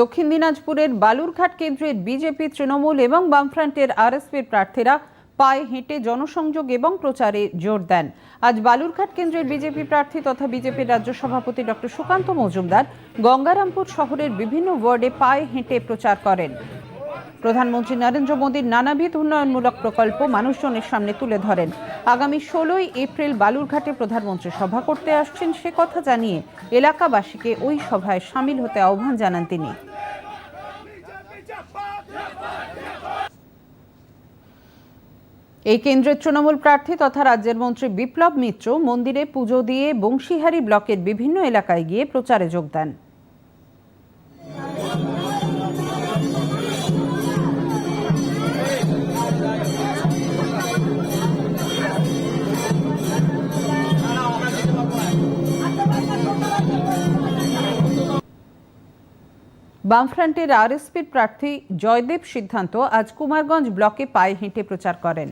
দক্ষিণ দিনাজপুরের বালুরঘাট কেন্দ্রের বিজেপি, তৃণমূল এবং বামফ্রন্টের আরএসপির প্রার্থীরা পায়ে হেঁটে জনসংযোগ এবং প্রচারে জোর দেন। আজ বালুরঘাট কেন্দ্রের বিজেপি প্রার্থী তথা বিজেপির রাজ্য সভাপতি ডক্টর সুকান্ত মজুমদার গঙ্গারামপুর শহরের বিভিন্ন ওয়ার্ডে পায়ে হেঁটে প্রচার করেন। প্রধানমন্ত্রী নরেন্দ্র মোদীর নানাবিধ উন্নয়নমূলক প্রকল্প মানুষজনের সামনে তুলে ধরেন। আগামী ষোলোই এপ্রিল বালুরঘাটে প্রধানমন্ত্রী সভা করতে আসছেন, সে কথা জানিয়ে এলাকাবাসীকে ওই সভায় সামিল হতে আহ্বান জানান তিনি। এই কেন্দ্রের তৃণমূল প্রার্থী তথা রাজ্যের মন্ত্রী বিপ্লব মিত্র মন্দিরে পুজো দিয়ে বংশীহারি ব্লকের বিভিন্ন এলাকায় গিয়ে প্রচারে যোগ দেন। বামফ্রন্টের আরএসপির প্রার্থী জয়দেব সিদ্ধান্ত আজ কুমারগঞ্জ ব্লকে পায়ে হেঁটে প্রচার করেন।